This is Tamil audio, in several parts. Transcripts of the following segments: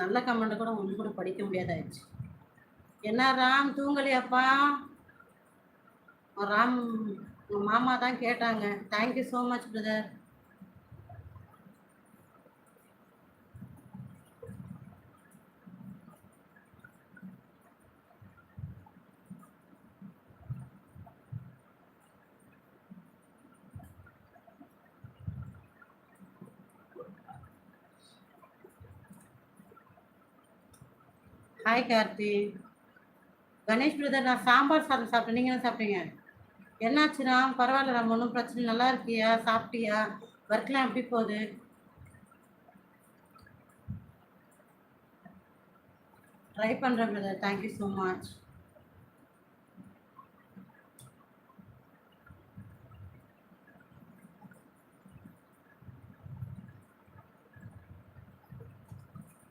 நல்ல கமெண்ட் கூட ஒன்று கூட படிக்க முடியாதாயிடுச்சு. என்ன ராம் தூங்கலையாப்பா ராம் உங்கள் மாமா தான் கேட்டாங்க thank you so much brother hi Karthi Ganesh brother நான் சாம்பார் சாதம் சாப்பிட்டேன். நீங்கள் என்ன சாப்பிட்டீங்க? என்னாச்சுண்ணா பரவாயில்ல நம்ம ஒன்றும் பிரச்சனை நல்லா இருக்கியா? சாப்பிட்டியா? ஒர்க்லாம் எப்படி போகுது? ட்ரை பண்ணுறேன் பிரதர் தேங்க்யூ ஸோ மச்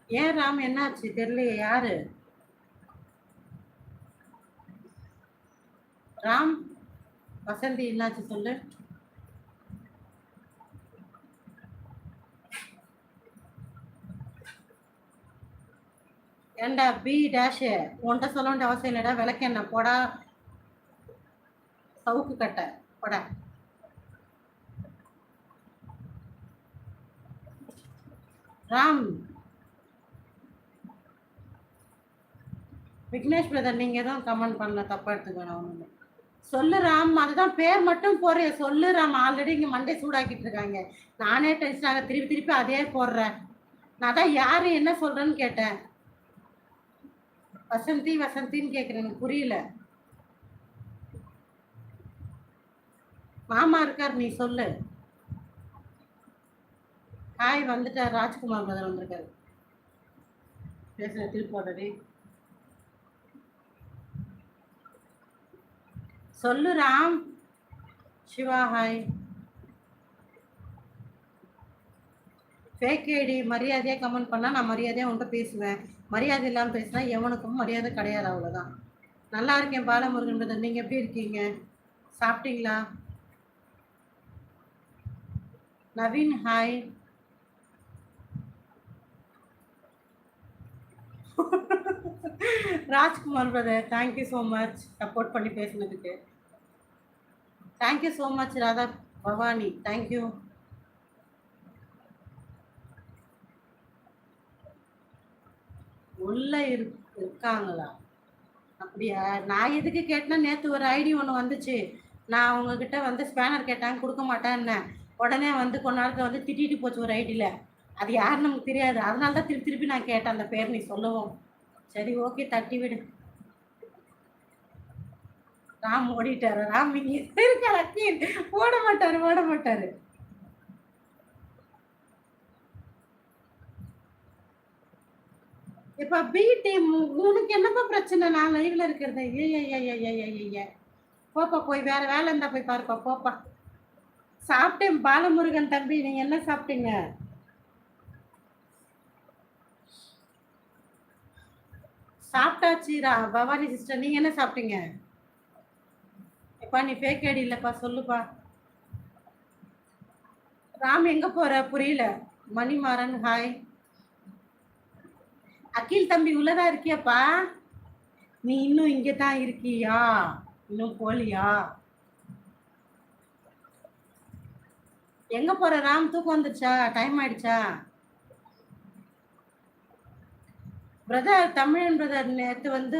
ஏன் ராம் என்னாச்சு? தெரியலையே யாரு? ராம் வசந்தி என்னாச்சு சொல்லு. ஏண்டா பி டேஷு உன்கிட்ட சொல்ல வேண்டிய அவசியம் இல்லைடா விளக்கெண்ண போடா. சவுக்கு கட்டை போடா. ராம் விக்னேஷ் பிரதர் நீங்க தான் கமெண்ட் பண்ணல தப்பா எடுத்துக்க வேணாம் ஒண்ணுமே. சொல்லு ராம் அதுதான் பேர் மட்டும் போடுறேன் சொல்லு ராம் ஆல்ரெடி இங்க மண்டே சூடாக்கிட்டு இருக்காங்க. நானே டென்ஷன் ஆக திருப்பி திருப்பி அதே போடுறேன். நான் தான் யாரு என்ன சொல்றேன்னு கேட்டேன். வசந்தி வசந்தின்னு கேக்குறேன் எனக்கு புரியல. மாமா இருக்கார் நீ சொல்லு. ஹாய் வந்துட்டார் ராஜ்குமார் பிரதர் வந்திருக்காரு. பேசுற திருப்பி சொல்லு Ram Siva hi fake ID மரியாதையாக கமெண்ட் பண்ணால் நான் மரியாதையாக உன்கிட்ட பேசுவேன். மரியாதை இல்லாமல் பேசினா எவனுக்கும் மரியாதை கிடையாது அவ்வளோதான் நல்லா இருக்கேன் பாலமுருகன் பிரதர் நீங்கள் எப்படி இருக்கீங்க? சாப்பிட்டீங்களா? Naveen hi Rajkumar brother thank you so much support பண்ணி பேசுனதுக்கு. Thank you so much Radha Bhavani thank you உள்ள இரு இருக்காங்களா? அப்படியா? நான் எதுக்கு கேட்டேன்னா நேற்று ஒரு ஐடி ஒன்று வந்துச்சு. நான் அவங்கக்கிட்ட வந்து ஸ்பேனர் கேட்டாங்க கொடுக்க மாட்டேன்னு உடனே வந்து கொஞ்ச நேரத்தில் வந்து திட்டிட்டு போச்சு ஒரு ஐடியில் அது யாருன்னு நமக்கு தெரியாது. அதனால தான் திருப்பி திருப்பி நான் கேட்டேன் அந்த பேர் நீ சொல்லவும். சரி ஓகே தட்டி விடு. ராம் ஓடிட்டாரு. ராம் இங்க இருக்க அக்கீன் ஓட மாட்டாரு ஓட மாட்டாரு. இப்ப பி டீம் உனக்கு என்னப்பா பிரச்சனை? நான் லைவ்ல இருக்கிறது. ஐய போப்பா போய் வேற வேலை இருந்தா போய் பாருப்பா போப்பா. சாப்பிட்டேன் பாலமுருகன் தம்பி நீங்க என்ன சாப்பிட்டீங்க? சாப்பிட்டாச்சு பவானி சிஸ்டர் நீங்க என்ன சாப்பிட்டீங்க? எப்பா நீ ஃபேக் ஐடி இல்லப்பா சொல்லுப்பா. ராம் எங்க போற? புரியல. மணிமாறன் ஹாய் அகில் தம்பி உள்ளதா இருக்கியாப்பா? நீ இன்னும் இங்கே தான் இருக்கியா? இன்னும் போலியா? எங்க போற ராம்? தூக்கம் வந்துருச்சா? டைம் ஆயிடுச்சா? பிரதர் தமிழன் பிரதர் நேற்று வந்து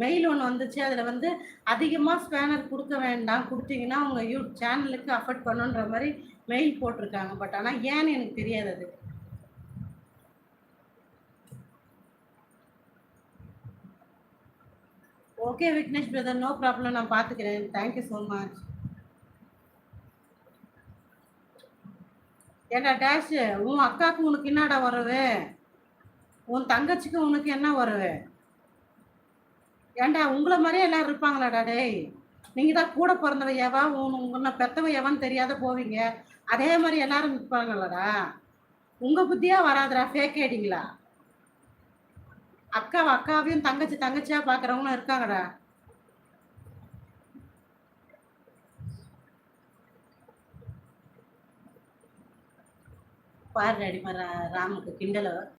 மெயில் ஒன்று வந்துச்சு. அதில் வந்து அதிகமாக ஸ்பேனர் கொடுக்க வேண்டாம் கொடுத்தீங்கன்னா உங்கள் யூ சேனலுக்கு அஃபர்ட் பண்ணுன்ற மாதிரி மெயில் போட்டிருக்காங்க. பட் ஆனால் ஏன்னு எனக்கு தெரியாது அது. Okay Vignesh brother no problem நான் பார்த்துக்கிறேன் தேங்க்யூ ஸோ மச் ஏண்டா டேஷ் உன் அக்காவுக்கு உனக்கு என்னடா வரவே உன் தங்கச்சிக்கு உனக்கு என்ன வரவு ஏண்டா உங்களை மாதிரியே எல்லாரும் இருப்பாங்களாடா டேய்? நீங்கள் தான் கூட பிறந்தவையாவா உன் உன்னை பெத்தவையாவான்னு தெரியாத போவீங்க. அதே மாதிரி எல்லாரும் இருப்பாங்களாடா உங்கள் புத்தியாக வராதுடா ஃபேக் ஐடிங்களா? அக்காவை அக்காவையும் தங்கச்சி தங்கச்சியா பாக்குறவங்களும் இருக்காங்கடா. பாரு அடிமா ராமுக்கு கிண்டல.